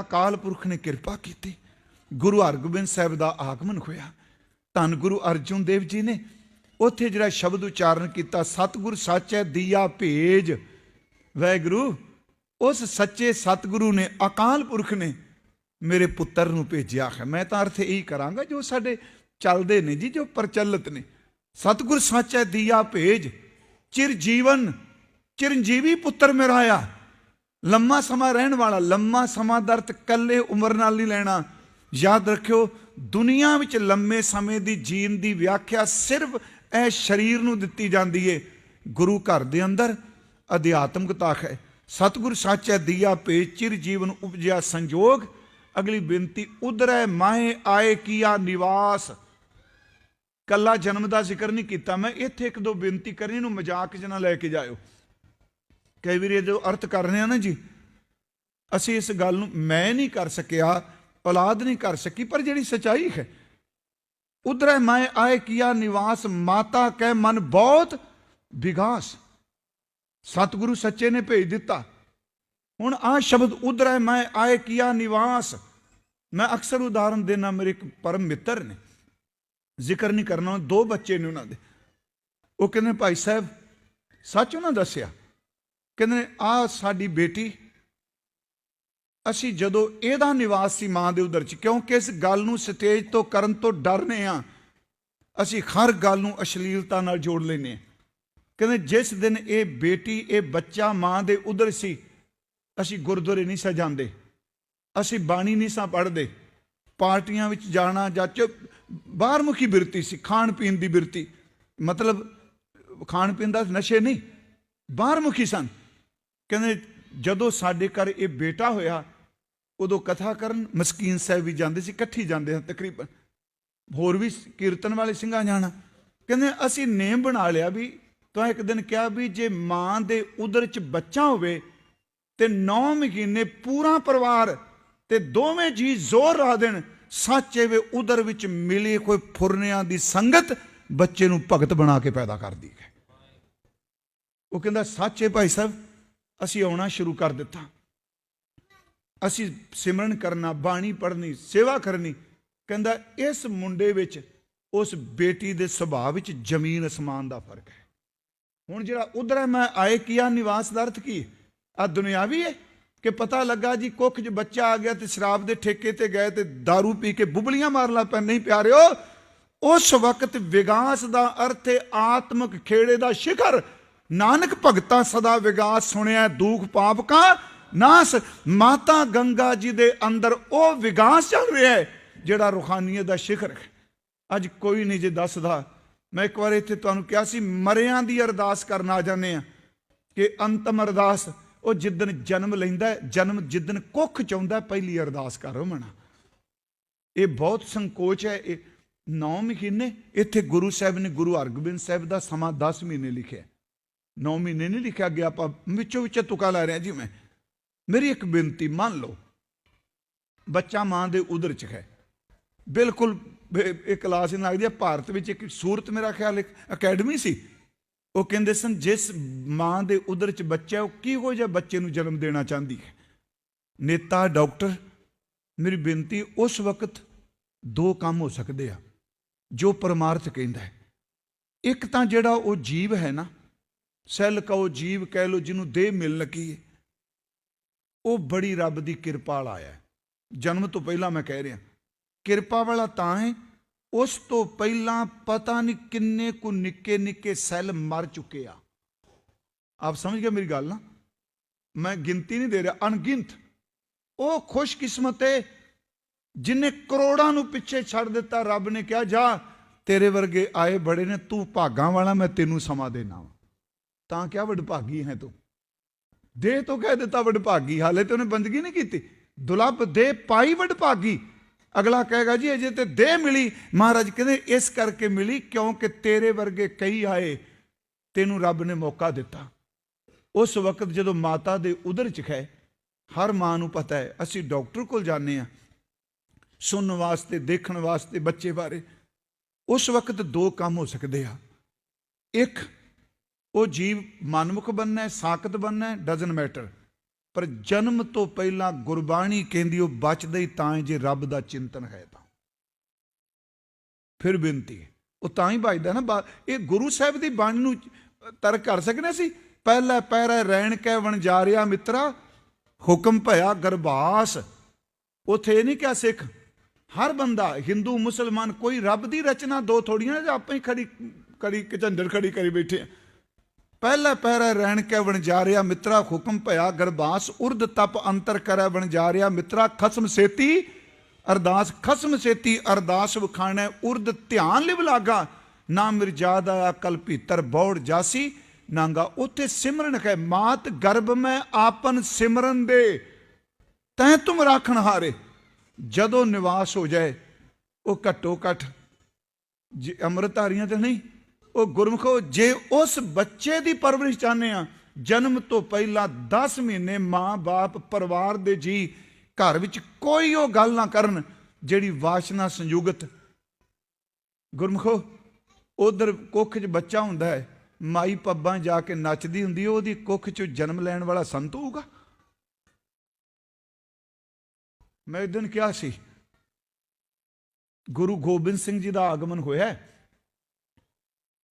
ਅਕਾਲ ਪੁਰਖ ਨੇ ਕਿਰਪਾ ਕੀਤੀ। ਗੁਰੂ ਹਰਗੋਬਿੰਦ ਸਾਹਿਬ ਦਾ ਆਗਮਨ ਹੋਇਆ। ਧੰਨ ਗੁਰੂ ਅਰਜਨ ਦੇਵ ਜੀ ਨੇ ਉੱਥੇ ਜਿਹੜਾ ਸ਼ਬਦ ਉਚਾਰਨ ਕੀਤਾ, ਸਤਿਗੁਰ ਸੱਚ ਹੈ ਦੀਆ ਭੇਜ। ਵੈਗੁਰੂ ਉਸ ਸੱਚੇ ਸਤਿਗੁਰੂ ਨੇ, ਅਕਾਲ ਪੁਰਖ ਨੇ ਮੇਰੇ ਪੁੱਤਰ ਨੂੰ ਭੇਜਿਆ ਹੈ। ਮੈਂ ਤਾਂ ਅਰਥ ਇਹੀ ਕਰਾਂਗਾ, ਜੋ ਸਾਡੇ ਚੱਲਦੇ ਨੇ ਜੀ, ਜੋ ਪ੍ਰਚਲਿਤ ਨੇ। ਸਤਿਗੁਰ ਸੱਚ ਹੈ ਦੀਆ ਭੇਜ। ਚਿਰ ਜੀਵਨ ਚਿਰੰਜੀਵੀ ਪੁੱਤਰ ਮੇਰਾ ਆ ਲੰਮਾ ਸਮਾਂ ਰਹਿਣ ਵਾਲਾ, ਲੰਮਾ ਸਮਾਂ ਦਾ ਅਰਥ ਕੱਲੇ ਉਮਰ ਨਾਲ ਨਹੀਂ ਲੈਣਾ। ਯਾਦ ਰੱਖਿਓ, ਦੁਨੀਆ ਵਿੱਚ ਲੰਮੇ ਸਮੇਂ ਦੀ ਜੀਣ ਦੀ ਵਿਆਖਿਆ ਸਿਰਫ ਇਹ ਸਰੀਰ ਨੂੰ ਦਿੱਤੀ ਜਾਂਦੀ ਏ। ਗੁਰੂ ਘਰ ਦੇ ਅੰਦਰ ਅਧਿਆਤਮਕਤਾ ਹੈ। ਸਤਿਗੁਰ ਸੱਚ ਹੈ, ਦੀਆ ਭੇਜ, ਚਿਰ ਜੀਵਨ ਉਪਜਿਆ ਸੰਜੋਗ। ਅਗਲੀ ਬੇਨਤੀ, ਉਧਰੈ ਮਾਹੇ ਆਏ ਕੀਆ ਨਿਵਾਸ। ਕੱਲਾ ਜਨਮ ਦਾ ਜ਼ਿਕਰ ਨਹੀਂ ਕੀਤਾ। ਮੈਂ ਇੱਥੇ ਇੱਕ ਦੋ ਬੇਨਤੀ ਕਰਨੀ ਨੂੰ ਮਜ਼ਾਕ ਜਨਾ ਲੈ ਕੇ ਜਾਇਓ। ਕਈ ਵਾਰੀ ਇਹ ਅਰਥ ਕਰ ਰਹੇ ਆ ਨਾ ਜੀ, ਅਸੀਂ ਇਸ ਗੱਲ ਨੂੰ ਮੈਂ ਨਹੀਂ ਕਰ ਸਕਿਆ, ਔਲਾਦ ਨਹੀਂ ਕਰ ਸਕੀ, ਪਰ ਜਿਹੜੀ ਸਚਾਈ ਹੈ। ਉਧਰੈ ਮੈਂ ਆਏ ਕੀਆ ਨਿਵਾਸ, ਮਾਤਾ ਕਹਿ ਮਨ ਬਹੁਤ ਵਿਗਾਸ ਸਤਿਗੁਰੂ ਸੱਚੇ ਨੇ ਭੇਜ ਦਿੱਤਾ। ਹੁਣ ਆ ਸ਼ਬਦ ਉਧਰੈ ਮੈਂ ਆਏ ਕੀਆ ਨਿਵਾਸ। ਮੈਂ ਅਕਸਰ ਉਦਾਹਰਨ ਦੇਣਾ, ਮੇਰੇ ਇੱਕ ਪਰਮ ਮਿੱਤਰ ਨੇ। ਜ਼ਿਕਰ ਨਹੀਂ ਕਰਨਾ, ਦੋ ਬੱਚੇ ਨੇ ਉਹਨਾਂ ਦੇ। ਉਹ ਕਹਿੰਦੇ, ਭਾਈ ਸਾਹਿਬ, ਸੱਚ ਉਹਨਾਂ ਦੱਸਿਆ। ਕਹਿੰਦੇ ਆ ਸਾਡੀ ਬੇਟੀ, ਅਸੀਂ ਜਦੋਂ ਇਹਦਾ ਨਿਵਾਸ ਸੀ ਮਾਂ ਦੇ ਉਦਰ ਚ, ਕਿਉਂਕਿ ਇਸ ਗੱਲ ਨੂੰ ਸਟੇਜ ਤੋਂ ਕਰਨ ਤੋਂ ਡਰਨੇ ਆ, ਅਸੀਂ ਹਰ ਗੱਲ ਨੂੰ ਅਸ਼ਲੀਲਤਾ ਨਾਲ ਜੋੜ ਲੈਨੇ ਆ। ਕਹਿੰਦੇ, ਜਿਸ ਦਿਨ ਇਹ ਬੇਟੀ, ਇਹ ਬੱਚਾ ਮਾਂ ਦੇ ਉਦਰ ਸੀ, ਅਸੀਂ ਗੁਰਦੁਆਰੇ ਨਹੀਂ ਸਜਾਉਂਦੇ ਅਸੀਂ ਬਾਣੀ ਨਹੀਂ ਸਾਂ ਪੜ੍ਹਦੇ, ਪਾਰਟੀਆਂ ਵਿੱਚ ਜਾਣਾ ਜਾਂ ਚ ਬਾਹਰਮੁਖੀ ਬਿਰਤੀ ਸੀ, ਖਾਣ ਪੀਣ ਦੀ ਬਿਰਤੀ, ਮਤਲਬ ਖਾਣ ਪੀਣ ਦਾ ਨਸ਼ੇ ਨਹੀਂ ਬਾਹਰਮੁਖੀ ਸਨ। ਕਹਿੰਦੇ ਜਦੋਂ ਸਾਡੇ ਘਰ ਇਹ ਬੇਟਾ ਹੋਇਆ, ਉਦੋਂ ਕਥਾ ਕਰਨ ਮਸਕੀਨ ਸਾਹਿਬ ਵੀ ਜਾਂਦੇ ਸੀ, ਇਕੱਠੀ ਜਾਂਦੇ ਹਨ ਤਕਰੀਬਨ ਹੋਰ ਵੀ ਕੀਰਤਨ ਵਾਲੇ ਸਿੰਘਾਂ ਜਾਣਾ। ਕਹਿੰਦੇ ਅਸੀਂ ਨੇਮ ਬਣਾ ਲਿਆ ਵੀ ਤਾਂ ਇੱਕ ਦਿਨ ਕਿਹਾ ਵੀ ਜੇ ਮਾਂ ਦੇ ਉਦਰ ਚ ਬੱਚਾ ਹੋਵੇ ਤੇ 9 ਮਹੀਨੇ ਪੂਰਾ ਪਰਿਵਾਰ ਤੇ ਦੋਵੇਂ ਜੀ ਜ਼ੋਰ ਲਾ ਦੇਣ, ਸੱਚੇ ਵੇ ਉਦਰ ਵਿੱਚ ਮਿਲੀ ਕੋਈ ਫੁਰਨਿਆਂ ਦੀ ਸੰਗਤ ਬੱਚੇ ਨੂੰ ਭਗਤ ਬਣਾ ਕੇ ਪੈਦਾ ਕਰਦੀ ਹੈ। ਉਹ ਕਹਿੰਦਾ, ਸੱਚੇ ਭਾਈ ਸਾਹਿਬ ਅਸੀਂ ਆਉਣਾ ਸ਼ੁਰੂ ਕਰ ਦਿੱਤਾ। ਅਸੀਂ ਸਿਮਰਨ ਕਰਨਾ, ਬਾਣੀ ਪੜ੍ਹਨੀ, ਸੇਵਾ ਕਰਨੀ, ਕਹਿੰਦਾ ਇਸ ਮੁੰਡੇ ਵਿੱਚ, ਉਸ ਬੇਟੀ ਦੇ ਸੁਭਾਅ ਵਿੱਚ ਜ਼ਮੀਨ ਅਸਮਾਨ ਦਾ ਫ਼ਰਕ ਹੈ। ਹੁਣ ਜਿਹੜਾ ਉਧਰ ਹੈ, ਮੈਂ ਆਏ ਕੀਆ ਨਿਵਾਸ ਦਾ ਅਰਥ ਕੀ ਆ ਦੁਨਿਆਵੀ ਹੈ ਕਿ ਪਤਾ ਲੱਗਾ ਜੀ ਕੁੱਖ 'ਚ ਬੱਚਾ ਆ ਗਿਆ ਤੇ ਸ਼ਰਾਬ ਦੇ ਠੇਕੇ ਤੇ ਗਏ ਤੇ दारू ਪੀ ਕੇ ਬੁਬਲੀਆਂ ਮਾਰ ਲਾ ਪੈ ਨਹੀਂ ਪਿਆਰਿਓ, ਉਸ ਵਕਤ ਵਿਗਾਸ ਦਾ ਅਰਥ ਹੈ ਆਤਮਿਕ ਖੇੜੇ ਦਾ ਸ਼ਿਖਰ। ਨਾਨਕ ਭਗਤਾ ਸਦਾ ਵਿਗਾਸ ਸੁਣਿਆ ਦੁਖ ਪਾਪ ਕਾ ਨਾਸ। ਮਾਤਾ ਗੰਗਾ ਜੀ ਦੇ ਅੰਦਰ ਉਹ ਵਿਗਾਸ ਚੱਲ ਰਿਹਾ ਹੈ, ਜਿਹੜਾ ਰੂਹਾਨੀਅਤ ਦਾ ਸ਼ਿਖਰ ਹੈ। ਅੱਜ ਕੋਈ ਨਹੀਂ ਜੇ ਦੱਸਦਾ। ਮੈਂ ਇੱਕ ਵਾਰ ਇੱਥੇ ਤੁਹਾਨੂੰ ਕਿਹਾ ਸੀ, ਮਰਿਆਂ ਦੀ ਅਰਦਾਸ ਕਰਨ ਆ ਜਾਂਦੇ ਆ ਕਿ ਅੰਤਮ ਅਰਦਾਸ, ਉਹ ਜਿੱਦਨ ਜਨਮ ਲੈਂਦਾ ਜਨਮ ਜਿੱਦਨ ਕੁੱਖ ਚਾਹੁੰਦਾ ਪਹਿਲੀ ਅਰਦਾਸ ਕਰੋ ਮਣਾ ਇਹ ਬਹੁਤ ਸੰਕੋਚ ਹੈ, ਇਹ 9 ਮਹੀਨੇ ਇੱਥੇ ਗੁਰੂ ਸਾਹਿਬ ਨੇ ਗੁਰੂ ਹਰਗੋਬਿੰਦ ਸਾਹਿਬ ਦਾ ਸਮਾਂ 10 ਮਹੀਨੇ ਲਿਖਿਆ। 9 ਮਹੀਨੇ ਨਹੀਂ ਲਿਖਿਆ ਗਿਆ ਆਪਾਂ ਵਿੱਚੋਂ ਵਿੱਚ ਤੁਕਾ ਲਾ ਰਿਹਾ ਜੀ ਮੈਂ। ਮੇਰੀ ਇੱਕ ਬੇਨਤੀ ਮੰਨ ਲਓ ਬੱਚਾ ਮਾਂ ਦੇ ਉਦਰ ਚ ਹੈ। ਬਿਲਕੁਲ ਇਹ ਕਲਾਸ ਨਹੀਂ ਲੱਗਦੀ ਹੈ ਭਾਰਤ ਵਿੱਚ ਇੱਕ ਸੂਰਤ ਮੇਰਾ ਖਿਆਲ ਇੱਕ ਅਕੈਡਮੀ ਸੀ। ਉਹ ਕਹਿੰਦੇ ਸਨ ਜਿਸ ਮਾਂ ਦੇ ਉਦਰ ਚ ਬੱਚਾ ਹੈ, ਉਹ ਕਿਹੋ ਜਿਹਾ ਬੱਚੇ ਨੂੰ ਜਨਮ ਦੇਣਾ ਚਾਹੁੰਦੀ ਹੈ? ਨੇਤਾ ਡਾਕਟਰ ਮੇਰੀ ਬੇਨਤੀ ਉਸ ਵਕਤ ਦੋ ਕੰਮ ਹੋ ਸਕਦੇ ਆ ਜੋ ਪਰਮਾਰਥ ਕਹਿੰਦਾ ਹੈ। ਇੱਕ ਤਾਂ ਜਿਹੜਾ ਉਹ ਜੀਵ ਹੈ ਨਾ ਸੈੱਲ ਕਹੋ, ਜੀਵ ਕਹਿ ਲੋ, ਜਿਹਨੂੰ ਦੇਹ ਮਿਲ ਲੱਗੀ ਹੈ ਉਹ ਬੜੀ ਰੱਬ ਦੀ ਕਿਰਪਾ ਵਾਲਾ ਹੈ ਜਨਮ ਤੋਂ ਪਹਿਲਾਂ ਮੈਂ ਕਹਿ ਰਿਹਾ। ਕਿਰਪਾ ਵਾਲਾ ਤਾਂ ਹੈ, ਉਸ ਤੋਂ ਪਹਿਲਾਂ ਪਤਾ ਨਹੀਂ ਕਿੰਨੇ ਕੁ ਨਿੱਕੇ ਨਿੱਕੇ ਸੈੱਲ ਮਰ ਚੁੱਕੇ ਆ। ਆਪ ਸਮਝ ਗਏ ਮੇਰੀ ਗੱਲ ਨਾ? ਮੈਂ ਗਿਣਤੀ ਨਹੀਂ ਦੇ ਰਿਹਾ, ਅਣਗਿਣਤ। ਉਹ ਖੁਸ਼ਕਿਸਮਤ ਹੈ ਜਿਨੇ ਕਰੋੜਾਂ ਨੂੰ ਪਿੱਛੇ ਛੱਡ ਦਿੱਤਾ, ਰੱਬ ਨੇ ਕਿਹਾ, ਜਾ, ਤੇਰੇ ਵਰਗੇ ਆਏ ਬੜੇ ਨੇ, ਤੂੰ ਭਾਗਾਂ ਵਾਲਾ, ਮੈਂ ਤੈਨੂੰ ਸਮਾਂ ਦੇਣਾ ਵਾ। ਤਾਂ ਕਿਆ ਵਡਭਾਗੀ ਹੈ ਤੂੰ? ਦੇਹ ਤੋਂ ਕਹਿ ਦਿੱਤਾ ਵਡਭਾਗੀ, ਹਾਲੇ ਤੇ ਉਹਨੇ ਬੰਦਗੀ ਨਹੀਂ ਕੀਤੀ। ਦੁਲੱਭ ਦੇ ਪਾਈ ਵਡਭਾਗੀ। ਅਗਲਾ ਕਹੇਗਾ ਜੀ, ਅਜੇ ਤੇ ਦੇਹ ਮਿਲੀ। ਮਹਾਰਾਜ ਕਹਿੰਦੇ, ਇਸ ਕਰਕੇ ਮਿਲੀ ਕਿਉਂਕਿ ਤੇਰੇ ਵਰਗੇ ਕਈ ਆਏ, ਤੈਨੂੰ ਰੱਬ ਨੇ ਮੌਕਾ ਦਿੱਤਾ। ਉਸ ਵਕਤ ਜਦੋਂ ਮਾਤਾ ਦੇ ਉਦਰ ਚ ਹੈ ਹਰ ਮਾਂ ਨੂੰ ਪਤਾ ਹੈ, ਅਸੀਂ ਡਾਕਟਰ ਕੋਲ ਜਾਂਦੇ ਆ ਸੁਣਨ ਵਾਸਤੇ, ਦੇਖਣ ਵਾਸਤੇ ਬੱਚੇ ਬਾਰੇ। ਉਸ ਵਕਤ ਦੋ ਕੰਮ ਹੋ ਸਕਦੇ ਆ। ਇੱਕ ਉਹ ਜੀਵ ਮਨਮੁਖ ਬੰਨਾ ਹੈ ਸਾਖਤ ਬੰਨਾ ਹੈ ਡਸਨਟ ਮੈਟਰ ਪਰ ਜਨਮ ਤੋਂ ਪਹਿਲਾਂ ਗੁਰਬਾਣੀ ਕਹਿੰਦੀ ਉਹ ਬਚਦਾ ਹੀ ਤਾਂ ਹੈ ਜੇ ਰੱਬ ਦਾ ਚਿੰਤਨ ਹੈ ਤਾਂ। ਫਿਰ ਬੇਨਤੀ ਉਹ ਤਾਂ ਹੀ ਬਚਦਾ ਨਾ ਬਾ- ਇਹ ਗੁਰੂ ਸਾਹਿਬ ਦੀ ਬਾਣੀ ਨੂੰ ਤਰਕ ਕਰ ਸਕਨੇ ਸੀ ਪਹਿਲਾ ਪਹਿਰਾ ਰਹਿਣ ਕੈ ਵਣਜਾਰਿਆ ਮਿੱਤਰਾ, ਹੁਕਮ ਭਇਆ ਗਰਬਾਸ। ਉਥੇ ਇਹ ਨਹੀਂ ਕਿਹਾ ਸਿੱਖ, ਹਰ ਬੰਦਾ, ਹਿੰਦੂ, ਮੁਸਲਮਾਨ, ਕੋਈ ਰੱਬ ਦੀ ਰਚਨਾ ਦੋ ਥੋੜੀਆਂ ਜਾਂ ਆਪਾਂ ਹੀ ਖੜੀ ਕੜੀ ਝੰਡਰ ਖੜੀ ਕਰੀ ਬੈਠੇ ਆ। ਪਹਿਲਾ ਪਹਿਰਾ ਰਹਿਣ ਕੇ ਵਣਜਾਰਿਆ ਮਿੱਤਰਾ ਹੁਕਮ ਭਇਆ ਗਰਬਾਸ, ਉਰਦ ਤਪ ਅੰਤਰ ਕਰੈ ਵਣਜਾਰਿਆ ਮਿੱਤਰਾ ਖਸਮ ਸੇਤੀ, ਅਰਦਾਸ ਖਸਮ ਸੇਤੀ, ਅਰਦਾਸ ਵਖਾਣੈ, ਉਰਦ ਧਿਆਨ ਲਿਵ ਲਾਗਾ। ਨਾ ਮਿਰਜਾਦਾ ਅਕਲ ਭੀਤਰ ਬੌੜ ਜਾਸੀ, ਨਾਂਗਾ ਉਥੇ ਸਿਮਰਨ ਹੈ ਮਾਤ ਗਰਭ ਮੈਂ ਆਪਨ ਸਿਮਰਨ ਦੇ। ਤੈ ਤੁਮ ਰਾਖਣ ਹਾਰੇ, ਜਦੋਂ ਨਿਵਾਸ ਹੋ ਜਾਏ, ਉਹ ਘੱਟੋ ਘੱਟ ਜੇ ਅੰਮ੍ਰਿਤਧਾਰੀਆਂ ਤੇ ਨਹੀਂ ਉਹ ਗੁਰਮਖੋ, ਜੇ ਉਸ ਬੱਚੇ ਦੀ ਪਰਵਰਿਸ਼ ਚਾਹੁੰਦੇ ਆ ਜਨਮ ਤੋਂ ਪਹਿਲਾਂ 10 ਮਹੀਨੇ ਮਾਂ-ਬਾਪ ਪਰਿਵਾਰ ਦੇ ਜੀ ਘਰ ਵਿੱਚ ਕੋਈ ਉਹ ਗੱਲ ਨਾ ਕਰਨ ਜਿਹੜੀ ਵਾਸ਼ਨਾ ਸੰਯੁਗਤ ਗੁਰਮਖੋ, ਉਧਰ ਕੁੱਖ 'ਚ ਬੱਚਾ ਹੁੰਦਾ ਹੈ, ਮਾਈ ਪੱਬਾਂ ਜਾ ਕੇ ਨੱਚਦੀ ਹੁੰਦੀ ਹੈ, ਉਹਦੀ ਕੁੱਖ ਚ ਜਨਮ ਲੈਣ ਵਾਲਾ ਸੰਤ ਹੋਊਗਾ ਮੈਂ ਇੱਕ ਦਿਨ ਕਿਹਾ ਸੀ, ਗੁਰੂ ਗੋਬਿੰਦ ਸਿੰਘ ਜੀ ਦਾ ਆਗਮਨ ਹੋਇਆ ਹੈ।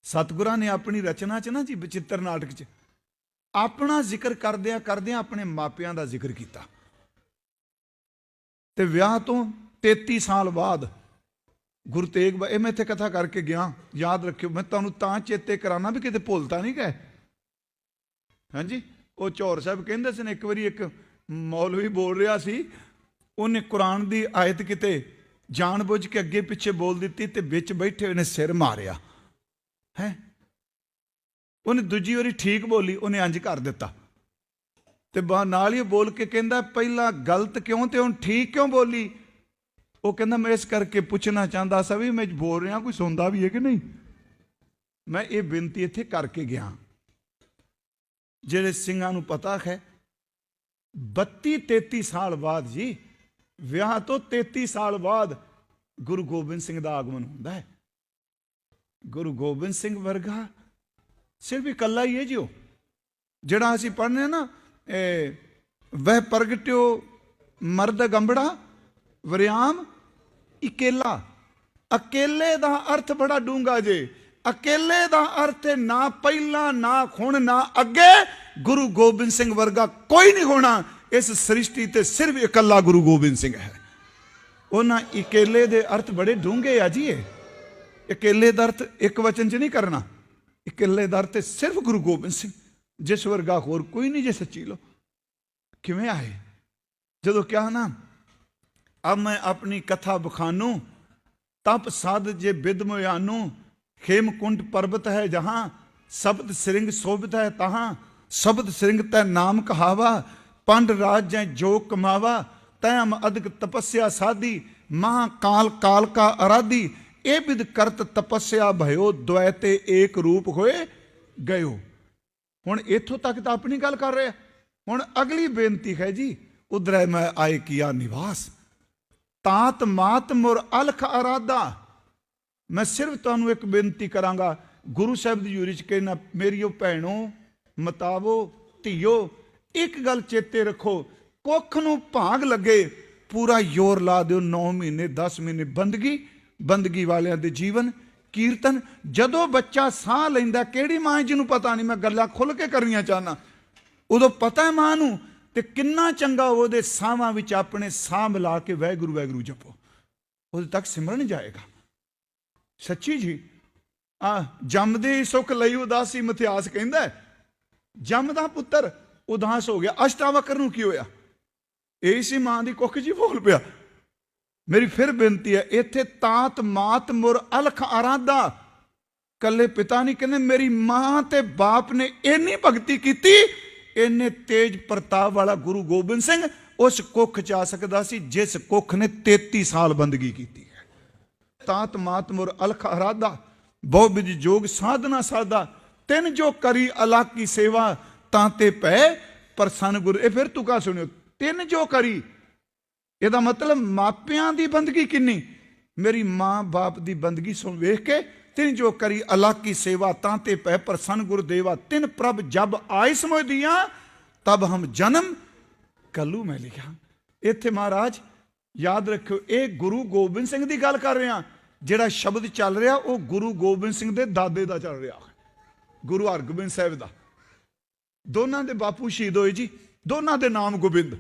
ਸਤਿਗੁਰਾਂ ਨੇ ਆਪਣੀ ਰਚਨਾ 'ਚ ਨਾ ਜੀ ਵਿਚਿੱਤਰ ਨਾਟਕ 'ਚ ਆਪਣਾ ਜ਼ਿਕਰ ਕਰਦਿਆਂ ਕਰਦਿਆਂ ਆਪਣੇ ਮਾਪਿਆਂ ਦਾ ਜ਼ਿਕਰ ਕੀਤਾ। ਤੇ ਵਿਆਹ ਤੋਂ 33 ਸਾਲ ਬਾਅਦ ਗੁਰੂ ਤੇਗ ਇਹ ਮੈਂ ਇੱਥੇ ਕਥਾ ਕਰਕੇ ਗਿਆ, ਯਾਦ ਰੱਖਿਓ, ਮੈਂ ਤੁਹਾਨੂੰ ਤਾਂ ਚੇਤੇ ਕਰਾਣਾ ਵੀ ਕਿਤੇ ਭੁੱਲਤਾ ਨਹੀਂ ਗਏ ਹਾਂਜੀ, ਉਹ ਚੌਰ ਸਾਹਿਬ ਕਹਿੰਦੇ ਸੀ ਇੱਕ ਵਾਰੀ ਇੱਕ ਮੌਲਵੀ ਬੋਲ ਰਿਹਾ ਸੀ, ਉਹਨੇ ਕੁਰਾਨ ਦੀ ਆਇਤ ਕਿਤੇ ਜਾਣਬੁੱਝ ਕੇ ਅੱਗੇ ਪਿੱਛੇ ਬੋਲ ਦਿੱਤੀ ਤੇ ਵਿੱਚ ਬੈਠੇ ਹੋਏ ਨੇ ਸਿਰ ਮਾਰਿਆ। ਹੈ? ਉਹਨੇ ਦੂਜੀ ਵਾਰੀ ਠੀਕ ਬੋਲੀ, ਉਹਨੇ ਅੰਜ ਕਰ ਦਿੱਤਾ। ਤੇ ਨਾਲ ਹੀ ਬੋਲ ਕੇ ਕਹਿੰਦਾ, ਪਹਿਲਾਂ ਗਲਤ ਕਿਉਂ ਤੇ ਹੁਣ ਠੀਕ ਕਿਉਂ ਬੋਲੀ? ਉਹ ਕਹਿੰਦਾ, ਮੈਂ ਇਸ ਕਰਕੇ ਪੁੱਛਣਾ ਚਾਹੁੰਦਾ ਸੀ ਵੀ ਮੈਂ ਬੋਲ ਰਿਹਾ, ਕੋਈ ਸੁਣਦਾ ਵੀ ਹੈ ਕਿ ਨਹੀਂ? ਮੈਂ ਇਹ ਬੇਨਤੀ ਇੱਥੇ ਕਰਕੇ ਗਿਆ। ਜਿਹੜੇ ਸਿੰਘਾਂ ਨੂੰ ਪਤਾ ਹੈ 32 33 ਸਾਲ ਬਾਅਦ ਜੀ, ਵਿਆਹ ਤੋਂ 33 ਸਾਲ ਬਾਅਦ ਗੁਰੂ ਗੋਬਿੰਦ ਸਿੰਘ ਦਾ ਆਗਮਨ ਹੁੰਦਾ ਹੈ। ਗੁਰੂ ਗੋਬਿੰਦ ਸਿੰਘ ਵਰਗਾ? ਸਿਰਫ ਇਕੱਲਾ ਹੀ ਹੈ ਜੀ ਉਹ। ਜਿਹੜਾ ਅਸੀਂ ਪੜ੍ਹਨੇ ਨਾ, ਇਹ ਵਹਿ ਪ੍ਰਗਟਿਓ ਮਰਦ ਗੰਬੜਾ ਵਰਿਆਮ ਇਕੇਲਾ। ਅਕੇਲੇ ਦਾ ਅਰਥ ਬੜਾ ਡੂੰਗਾ ਜੇ। ਅਕੇਲੇ ਦਾ ਅਰਥ ਹੈ ਨਾ ਪਹਿਲਾਂ, ਨਾ ਹੁਣ, ਨਾ ਅੱਗੇ। ਗੁਰੂ ਗੋਬਿੰਦ ਸਿੰਘ ਵਰਗਾ ਕੋਈ ਨਹੀਂ ਹੋਣਾ। ਇਸ ਸ੍ਰਿਸ਼ਟੀ ਤੇ ਸਿਰਫ ਇਕੱਲਾ ਗੁਰੂ ਗੋਬਿੰਦ ਸਿੰਘ ਹੈ। ਉਹਨਾਂ ਇਕੇਲੇ ਦੇ ਅਰਥ ਬੜੇ ਡੂੰਘੇ ਆ ਜੀ ਇਹ। ਇਕੱਲੇ ਦਾ ਅਰਥ ਇੱਕ ਵਚਨ 'ਚ ਨਹੀਂ ਕਰਨਾ। ਇਕੱਲੇ ਦਾ ਅਰਥ ਸਿਰਫ ਗੁਰੂ ਗੋਬਿੰਦ ਸਿੰਘ, ਜਿਸ ਵਰਗਾ ਹੋਰ ਕੋਈ ਨਹੀਂ ਜੇ ਸੱਚੀ ਲੋ ਕਿਵੇਂ ਆਏ? ਜਦੋਂ ਕਿਹਾ ਨਾ, ਅਬ ਮੈਂ ਆਪਣੀ ਕਥਾ ਬਖਾਨੂ, ਤਪ ਸਾਧ ਜੇ ਬਿਦ ਮੁਆਨੂ ਖੇਮਕੁੰਟ ਪਰਬਤ ਹੈ ਜਹਾਂ, ਸ਼ਬਦ ਸ੍ਰਿੰਗ ਸੋਭਤ ਹੈ ਤਹਾਂ, ਸ਼ਬਦ ਸ੍ਰਿੰਗ ਤੈ ਨਾਮ ਕਹਾਵਾ, ਪੰਡ ਰਾਜ ਜੈ ਜੋ ਕਮਾਵਾ, ਤੈਮ ਅਦਕ ਤਪੱਸਿਆ ਸਾਧੀ, ਮਹਾ ਕਾਲ ਕਾਲ ਕਾ ਅਰਾਧੀ ਇਹ ਬਿਦ ਕਰਤ ਤਪੱਸਿਆ ਭਇਓ ਦ્વੈ ਏਕ ਰੂਪ ਹੋਏ ਗਇਓ। ਹੁਣ ਇੱਥੋਂ ਤੱਕ ਤਾਂ ਆਪਣੀ ਗੱਲ ਕਰ ਰਿਹਾ। ਹੁਣ ਅਗਲੀ ਬੇਨਤੀ ਹੈ ਜੀ, ਉਧਰੈ ਮੈਂ ਆਏ ਕੀਆ ਨਿਵਾਸ। ਤਾਤ ਮਾਤ ਮੁਰ ਅਲਖ ਅਰਾਦਾ ਮੈਂ ਸਿਰਫ ਤੁਹਾਨੂੰ ਇੱਕ ਬੇਨਤੀ ਕਰਾਂਗਾ, ਗੁਰੂ ਸਾਹਿਬ ਦੀ ਯੂਰੀ ਚ ਕਹਿਣਾ, ਮੇਰੀਓ ਭੈਣੋ, ਮਤਾਵੋ, ਧੀਓ, ਇੱਕ ਗੱਲ ਚੇਤੇ ਰੱਖੋ, ਕੁੱਖ ਨੂੰ ਭਾਗ ਲੱਗੇ, ਪੂਰਾ ਜ਼ੋਰ ਲਾ ਦਿਓ 9 ਮਹੀਨੇ 10 ਮਹੀਨੇ ਬੰਦਗੀ ਬੰਦਗੀ ਵਾਲਿਆਂ ਦੇ ਜੀਵਨ, ਕੀਰਤਨ, ਜਦੋਂ ਬੱਚਾ ਸਾਹ ਲੈਂਦਾ, ਕਿਹੜੀ ਮਾਂ ਜਿਹਨੂੰ ਪਤਾ ਨਹੀਂ? ਮੈਂ ਗੱਲਾਂ ਖੁੱਲ ਕੇ ਕਰਨੀਆਂ ਚਾਹਨਾ ਉਦੋਂ ਪਤਾ ਹੈ ਮਾਂ ਨੂੰ ਤੇ ਕਿੰਨਾ ਚੰਗਾ ਉਹਦੇ ਸਾਹਾਂ ਵਿੱਚ ਆਪਣੇ ਸਾਹ ਮਿਲਾ ਕੇ ਵਾਹਿਗੁਰੂ ਵਾਹਿਗੁਰੂ ਜਪੋ। ਉਹਦੇ ਤੱਕ ਸਿਮਰਨ ਜਾਏਗਾ। ਸੱਚੀ ਜੀ, ਆ ਜੰਮਦੇ ਹੀ ਸੁਖ ਲਈ ਉਦਾਸੀ ਮਥਿਆਸ ਕਹਿੰਦਾ ਜੰਮਦਾ ਪੁੱਤਰ ਉਦਾਸ ਹੋ ਗਿਆ। ਅਸ਼ਟਾਵਕਰ ਨੂੰ ਕੀ ਹੋਇਆ? ਇਹ ਸੀ ਮਾਂ ਦੀ ਕੁੱਖ ਜੀ ਬੋਲ ਪਿਆ। ਮੇਰੀ ਫਿਰ ਬੇਨਤੀ ਹੈ, ਇੱਥੇ ਤਾਤ ਮਾਤ ਮੁਰ ਅਲਖ ਆਰਾਧਾ ਕੱਲੇ ਪਿਤਾ ਨਹੀਂ, ਕਹਿੰਦੇ ਮੇਰੀ ਮਾਂ ਤੇ ਬਾਪ ਨੇ ਇੰਨੀ ਭਗਤੀ ਕੀਤੀ, ਇੰਨੇ ਤੇਜ ਪ੍ਰਤਾਪ ਵਾਲਾ ਗੁਰੂ ਗੋਬਿੰਦ ਸਿੰਘ ਉਸ ਕੁੱਖ ਚ ਆ ਸਕਦਾ ਸੀ, ਜਿਸ ਕੁੱਖ ਨੇ 33 ਸਾਲ ਬੰਦਗੀ ਕੀਤੀ ਹੈ। ਤਾਤ ਮਾਤ ਮੁਰ ਅਲਖ ਆਰਾਧਾ ਬਹੁ ਬਿਜ ਜੋਗ ਸਾਧਨਾ ਸਾਦਾ ਤਿੰਨ ਜੋ ਕਰੀ ਅਲਾਕੀ ਸੇਵਾ, ਤਾਂ ਤੇ ਪੈ ਸਨ ਗੁਰ, ਇਹ ਫਿਰ ਤੁਕਾ ਸੁਣਿਓ, ਤਿੰਨ ਜੋ ਕਰੀ ਇਹਦਾ ਮਤਲਬ ਮਾਪਿਆਂ ਦੀ ਬੰਦਗੀ ਕਿੰਨੀ? ਮੇਰੀ ਮਾਂ ਬਾਪ ਦੀ ਬੰਦਗੀ ਸੁਣ ਵੇਖ ਕੇ ਤਿੰਨ ਜੋ ਕਰੀ ਅਲਾਕੀ ਸੇਵਾ ਤਾਂ ਤੇ ਪੈ ਪ੍ਰਸੰਨ ਗੁਰਦੇਵਾ ਤਿੰਨ ਪ੍ਰਭ ਜਬ ਆਇ ਸਮਝਦੀਆਂ ਤਬ ਹਮ ਜਨਮ। ਕੱਲੂ ਮੈਂ ਲਿਖਿਆ, ਇੱਥੇ ਮਹਾਰਾਜ, ਯਾਦ ਰੱਖਿਓ, ਇਹ ਗੁਰੂ ਗੋਬਿੰਦ ਸਿੰਘ ਦੀ ਗੱਲ ਕਰ ਰਿਹਾ। ਜਿਹੜਾ ਸ਼ਬਦ ਚੱਲ ਰਿਹਾ, ਉਹ ਗੁਰੂ ਗੋਬਿੰਦ ਸਿੰਘ ਦੇ ਦਾਦੇ ਦਾ ਚੱਲ ਰਿਹਾ। ਗੁਰੂ ਹਰਗੋਬਿੰਦ ਸਾਹਿਬ ਦਾ। ਦੋਨਾਂ ਦੇ ਬਾਪੂ ਸ਼ਹੀਦ ਹੋਏ ਜੀ, ਦੋਨਾਂ ਦੇ ਨਾਮ ਗੋਬਿੰਦ।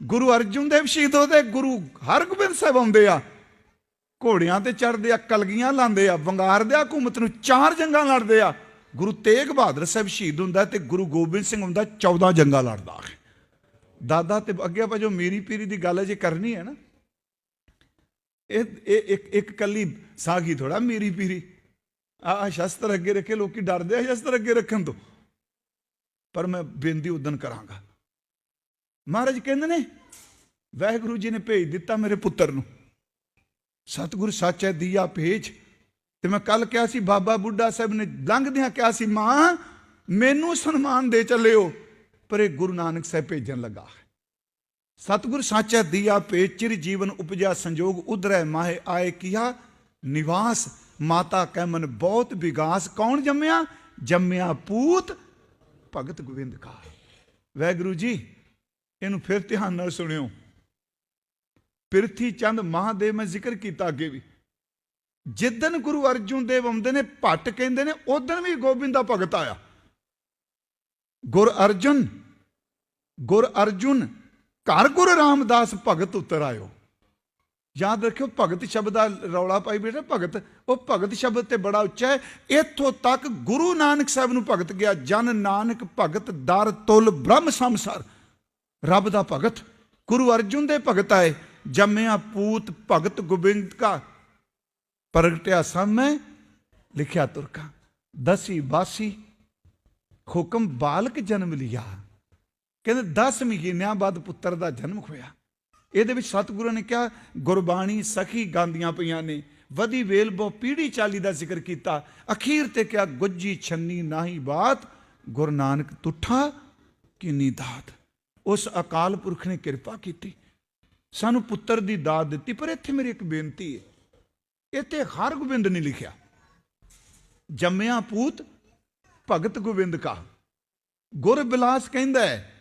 ਗੁਰੂ ਅਰਜਨ ਦੇਵ ਸ਼ਹੀਦ ਹੋਦੇ, ਗੁਰੂ ਹਰਗੋਬਿੰਦ ਸਾਹਿਬ ਆਉਂਦੇ ਆ। ਘੋੜਿਆਂ ਤੇ ਚੜਦੇ ਆ, ਕਲਗੀਆਂ ਲਾਉਂਦੇ ਆ, ਵੰਗਾਰਦੇ ਆ ਹਕੂਮਤ ਨੂੰ ਚਾਰ ਜੰਗਾਂ ਲੜਦੇ ਆ। ਗੁਰੂ ਤੇਗ ਬਹਾਦਰ ਸਾਹਿਬ ਸ਼ਹੀਦ ਹੁੰਦਾ ਤੇ ਗੁਰੂ ਗੋਬਿੰਦ ਸਿੰਘ ਹੁੰਦਾ 14 ਜੰਗਾਂ ਲੜਦਾ ਦਾਦਾ ਤੇ ਅੱਗੇ ਆਪਾਂ ਜੋ ਮੇਰੀ ਪੀਰੀ ਦੀ ਗੱਲ ਜੇ ਕਰਨੀ ਹੈ ਨਾ, ਇਹ ਇਹ ਇੱਕ ਇੱਕ ਕੱਲੀ ਸਾਗੀ ਥੋੜਾ ਮੇਰੀ ਪੀਰੀ। ਆ ਸ਼ਸਤਰ ਅੱਗੇ ਰੱਖੇ, ਲੋਕੀ ਡਰਦੇ ਆ ਸ਼ਸਤਰ ਅੱਗੇ ਰੱਖਣ ਤੋਂ। ਪਰ ਮੈਂ ਬੇਨਤੀ ਉਦਨ ਕਰਾਂਗਾ ਮਹਾਰਾਜ ਕਹਿੰਦੇ ਨੇ, ਵਾਹਿਗੁਰੂ ਜੀ ਨੇ ਭੇਜ ਦਿੱਤਾ ਮੇਰੇ ਪੁੱਤਰ ਨੂੰ। ਸਤਿਗੁਰ ਹੈ, ਦੀਆ ਭੇਜ। ਤੇ ਮੈਂ ਕੱਲ ਕਿਹਾ ਸੀ, ਬਾਬਾ ਬੁੱਢਾ ਸਾਹਿਬ ਨੇ ਲੰਘਦਿਆਂ ਕਿਹਾ ਸੀ, ਮਾਂ, ਮੈਨੂੰ ਸਨਮਾਨ ਦੇ ਚੱਲਿਓ। ਪਰ ਇਹ ਗੁਰੂ ਨਾਨਕ ਸਾਹਿਬ ਭੇਜਣ ਲੱਗਾ ਸਤਿਗੁਰ ਸਾਚੈ ਦੀਆ ਭੇਜ। ਚਿਰ ਜੀਵਨ ਉਪਜਾ ਸੰਜੋਗ ਉਧਰੈ, ਮਾਹੇ ਆਏ ਕੀਆ ਨਿਵਾਸ। ਮਾਤਾ ਕਹਿ ਮਨ ਬਹੁਤ ਵਿਗਾਸ। ਕੌਣ ਜੰਮਿਆ? ਜੰਮਿਆ ਪੂਤ ਭਗਤ ਗੋਬਿੰਦ ਕਾ। ਵੈਗੁਰੂ ਜੀ ਇਹਨੂੰ ਫਿਰ ਧਿਆਨ ਨਾਲ ਸੁਣਿਓ। ਪਿਰਥੀ ਚੰਦ ਮਹਾਦੇਵ ਮੈਂ ਜ਼ਿਕਰ ਕੀਤਾ ਅੱਗੇ ਵੀ। ਜਿੱਦਨ ਗੁਰੂ ਅਰਜੁਨ ਦੇਵ ਆਉਂਦੇ ਨੇ, ਭੱਟ ਕਹਿੰਦੇ ਨੇ ਉਦੋਂ ਵੀ ਗੋਬਿੰਦ ਦਾ ਭਗਤ ਆਇਆ। ਗੁਰ ਅਰਜੁਨ ਗੁਰ ਅਰਜੁਨ, ਘਰ ਗੁਰ ਰਾਮਦਾਸ ਭਗਤ ਉਤਰ ਆਇਓ। ਯਾਦ ਰੱਖਿਓ, ਭਗਤ ਸ਼ਬਦ ਦਾ ਰੌਲਾ ਪਾਈ ਬੇਟਾ ਭਗਤ, ਉਹ ਭਗਤ ਸ਼ਬਦ ਤੇ ਬੜਾ ਉੱਚਾ ਹੈ। ਇੱਥੋਂ ਤੱਕ ਗੁਰੂ ਨਾਨਕ ਸਾਹਿਬ ਨੂੰ ਭਗਤ ਗਿਆ। ਜਨ ਨਾਨਕ ਭਗਤ ਦਰ ਤੁਲ ਬ੍ਰਹਮ ਸੰਸਾਰ। ਰੱਬ ਦਾ ਭਗਤ, ਗੁਰੂ ਅਰਜੁਨ ਦੇ ਭਗਤ ਆਏ, ਜੰਮਿਆ ਪੂਤ ਭਗਤ ਗੋਬਿੰਦ ਕਾ। ਪ੍ਰਗਟਿਆ ਸਾਮੈ ਲਿਖਿਆ ਤੁਰਕਾ, ਦਸੀ ਬਾਸੀ ਹੁਕਮ ਬਾਲਕ ਜਨਮ ਲਿਆ। ਕਹਿੰਦੇ 10 ਮਹੀਨਿਆਂ ਬਾਅਦ ਪੁੱਤਰ ਦਾ ਜਨਮ ਹੋਇਆ। ਇਹਦੇ ਵਿੱਚ ਸਤਿਗੁਰੂ ਨੇ ਕਿਹਾ, ਗੁਰਬਾਣੀ ਸਖੀ ਗਾਂਦੀਆਂ ਪਈਆਂ ਨੇ, ਵਧੀ ਵੇਲ ਬਹੁ ਪੀੜੀ ਚਾਲੀ ਦਾ ਜ਼ਿਕਰ ਕੀਤਾ। ਅਖੀਰ ਤੇ ਕਿਹਾ ਗੁੱਜੀ ਛੰਨੀ ਨਾਹੀ ਬਾਤ, ਗੁਰੂ ਨਾਨਕ ਤੁਠਾ, ਕਿੰਨੀ ਦਾਤ। ਉਸ ਅਕਾਲ ਪੁਰਖ ਨੇ ਕਿਰਪਾ ਕੀਤੀ। ਸਾਨੂੰ ਪੁੱਤਰ ਦੀ ਦਾਤ ਦਿੱਤੀ, ਪਰ ਇੱਥੇ ਮੇਰੀ ਇੱਕ ਬੇਨਤੀ ਹੈ। ਇੱਥੇ ਹਰ ਗੋਬਿੰਦ ਨੇ ਲਿਖਿਆ। ਜੰਮਿਆ ਪੂਤ, ਭਗਤ ਗੋਬਿੰਦ ਕਾ। ਗੁਰ ਬਿਲਾਸ ਕਹਿੰਦਾ ਹੈ।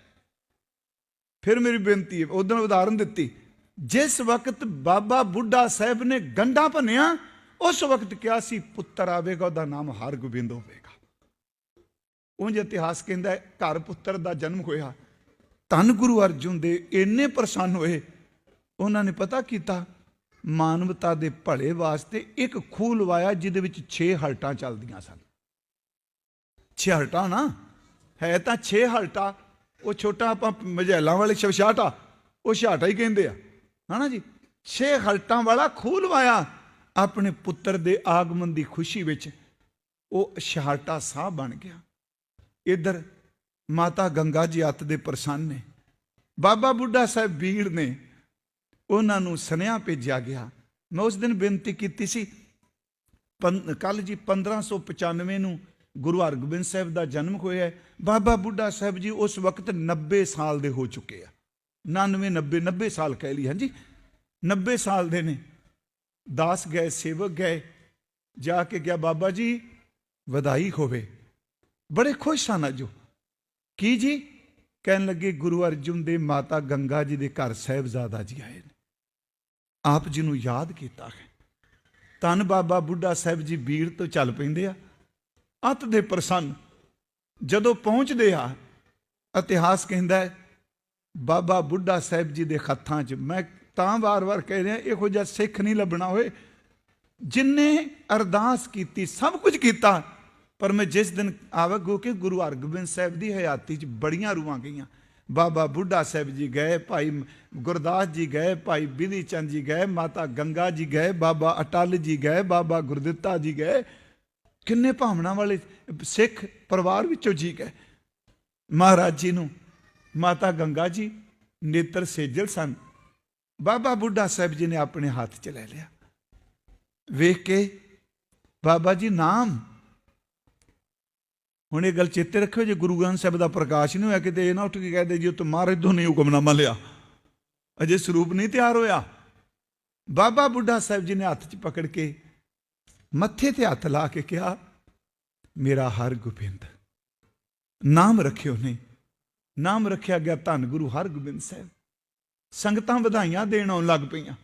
ਫਿਰ ਮੇਰੀ ਬੇਨਤੀ ਹੈ ਉਦੋਂ ਉਦਾਹਰਨ ਦਿੱਤੀ। ਜਿਸ ਵਕਤ ਬਾਬਾ ਬੁੱਢਾ ਸਾਹਿਬ ਨੇ ਗੰਡਾ ਭੰਨਿਆ, ਉਸ ਵਕਤ ਕਿਹਾ ਸੀ, ਪੁੱਤਰ ਆਵੇਗਾ, ਉਹਦਾ ਨਾਮ ਹਰ ਗੋਬਿੰਦ ਹੋਵੇਗਾ। ਉਂਝ ਇਤਿਹਾਸ ਕਹਿੰਦਾ ਘਰ ਪੁੱਤਰ ਦਾ ਜਨਮ ਹੋਇਆ। ਧੰਨ ਗੁਰੂ ਅਰਜੁਨ ਦੇ ਇੰਨੇ ਪ੍ਰਸੰਨ ਹੋਏ, ਉਹਨਾਂ ਨੇ ਪਤਾ ਕੀਤਾ, ਮਾਨਵਤਾ ਦੇ ਭਲੇ ਵਾਸਤੇ ਇੱਕ ਖੂਹ ਲਵਾਇਆ ਜਿਹਦੇ ਵਿੱਚ 6 ਹਲਟਾਂ ਚੱਲਦੀਆਂ ਸਨ। 6 ਹਲਟਾਂ ਨਾ? ਹੈ ਤਾਂ 6 ਹਲਟਾ ਉਹ ਛੋਟਾ ਆਪਾਂ ਮਜੈਲਾਂ ਵਾਲੇ ਸ਼ਵਸ਼ਾਟਾ, ਉਹ ਛਾਟਾ ਹੀ ਕਹਿੰਦੇ ਆ। ਹਨਾ ਜੀ? 6 ਹਲਟਾਂ ਵਾਲਾ ਖੂਹ ਲਵਾਇਆ, ਆਪਣੇ ਪੁੱਤਰ ਦੇ ਆਗਮਨ ਦੀ ਖੁਸ਼ੀ ਵਿੱਚ ਉਹ ਛਾਟਾ ਸਾਹ ਬਣ ਗਿਆ। ਇਧਰ ਮਾਤਾ ਗੰਗਾ ਜੀ ਅੱਤ ਦੇ ਪ੍ਰਸੰਨ ਨੇ। ਬਾਬਾ ਬੁੱਢਾ ਸਾਹਿਬ ਬੀੜ ਨੇ ਉਹਨਾਂ ਨੂੰ ਸੁਨੇਹਾ ਭੇਜਿਆ ਗਿਆ। ਮੈਂ ਉਸ ਦਿਨ ਬੇਨਤੀ ਕੀਤੀ ਸੀ ਕੱਲ ਜੀ 1595 ਨੂੰ ਗੁਰੂ ਹਰਗੋਬਿੰਦ ਸਾਹਿਬ ਦਾ ਜਨਮ ਹੋਇਆ ਬਾਬਾ ਬੁੱਢਾ ਸਾਹਿਬ ਜੀ ਉਸ ਵਕਤ 90 ਸਾਲ ਦੇ ਹੋ ਚੁੱਕੇ ਆ। 99 90 90 ਸਾਲ ਕਹਿ ਲਈ, ਹਾਂਜੀ? 90 ਸਾਲ ਦੇ ਨੇ। ਦਾਸ ਗਏ, ਸੇਵਕ ਗਏ, ਜਾ ਕੇ ਗਿਆ ਬਾਬਾ ਜੀ, ਵਧਾਈ ਹੋਵੇ। ਬੜੇ ਖੁਸ਼ ਸਨ ਅਜੋ ਕੀ ਜੀ? ਕਹਿਣ ਲੱਗੇ ਗੁਰੂ ਅਰਜੁਨ ਦੇ ਮਾਤਾ ਗੰਗਾ ਜੀ ਦੇ ਘਰ ਸਾਹਿਬਜ਼ਾਦਾ ਜੀ ਆਏ ਨੇ। ਆਪ ਜੀ ਨੂੰ ਯਾਦ ਕੀਤਾ ਹੈ। ਤਨ ਬਾਬਾ ਬੁੱਢਾ ਸਾਹਿਬ ਜੀ ਬੀੜ ਤੋਂ ਚੱਲ ਪੈਂਦੇ ਆ। ਅਤ ਦੇ ਪ੍ਰਸੰਨ ਜਦੋਂ ਪਹੁੰਚਦੇ ਆ, ਇਤਿਹਾਸ ਕਹਿੰਦਾ ਹੈ, ਬਾਬਾ ਬੁੱਢਾ ਸਾਹਿਬ ਜੀ ਦੇ ਹੱਥਾਂ 'ਚ, ਮੈਂ ਤਾਂ ਵਾਰ-ਵਾਰ ਕਹਿ ਰਿਹਾ, ਇਹੋ ਜਿਹਾ ਸਿੱਖ ਨਹੀਂ ਲੱਭਣਾ ਹੋਏ ਜਿਨਨੇ ਅਰਦਾਸ ਕੀਤੀ, ਸਭ ਕੁਝ ਕੀਤਾ ਪਰ ਮੈਂ ਜਿਸ ਦਿਨ ਆਵਗੋ ਕਿ ਗੁਰੂ ਹਰਗੋਬਿੰਦ ਸਾਹਿਬ ਦੀ ਹਯਾਤੀ 'ਚ ਬੜੀਆਂ ਰੂਹਾਂ ਗਈਆਂ। ਬਾਬਾ ਬੁੱਢਾ ਸਾਹਿਬ ਜੀ ਗਏ, ਭਾਈ ਗੁਰਦਾਸ ਜੀ ਗਏ, ਭਾਈ ਬਿਧੀ ਚੰਦ ਜੀ ਗਏ, ਮਾਤਾ ਗੰਗਾ ਜੀ ਗਏ, ਬਾਬਾ ਅਟਲ ਜੀ ਗਏ, ਬਾਬਾ ਗੁਰਦਿੱਤਾ ਜੀ ਗਏ। ਕਿੰਨੇ ਭਾਵਨਾ ਵਾਲੇ ਸਿੱਖ ਪਰਿਵਾਰ ਵਿੱਚੋਂ ਜੀ ਗਏ। ਮਹਾਰਾਜ ਜੀ ਨੂੰ ਮਾਤਾ ਗੰਗਾ ਜੀ ਨੇਤਰ ਸੇਜਲ ਸਨ। ਬਾਬਾ ਬੁੱਢਾ ਸਾਹਿਬ ਜੀ ਨੇ ਆਪਣੇ ਹੱਥ 'ਚ ਲੈ ਲਿਆ। ਵੇਖ ਕੇ ਬਾਬਾ ਜੀ ਨਾਮ ਹੁਣ ਇਹ ਗੱਲ ਚੇਤੇ ਰੱਖਿਓ, ਜੇ ਗੁਰੂ ਗ੍ਰੰਥ ਸਾਹਿਬ ਦਾ ਪ੍ਰਕਾਸ਼ ਨਹੀਂ ਹੋਇਆ, ਕਿਤੇ ਇਹ ਨਾ ਉੱਠ ਕੇ ਕਹਿ ਦੇ ਜੀ ਉਹ ਤੋਂ ਮਹਾਰਾਜ ਤੋਂ ਨਹੀਂ ਹੁਕਮਨਾਮਾ ਲਿਆ ਅਜੇ ਸਰੂਪ ਨਹੀਂ ਤਿਆਰ ਹੋਇਆ। ਬਾਬਾ ਬੁੱਢਾ ਸਾਹਿਬ ਜੀ ਨੇ ਹੱਥ 'ਚ ਪਕੜ ਕੇ ਮੱਥੇ ਤੇ ਹੱਥ ਲਾ ਕੇ ਕਿਹਾ, ਮੇਰਾ ਹਰ ਗੋਬਿੰਦ ਨਾਮ ਰੱਖਿਓ ਨੇ ਨਾਮ ਰੱਖਿਆ ਗਿਆ ਧੰਨ ਗੁਰੂ ਹਰਗੋਬਿੰਦ ਸਾਹਿਬ। ਸੰਗਤਾਂ ਵਧਾਈਆਂ ਦੇਣ ਆਉਣ ਲੱਗ ਪਈਆਂ।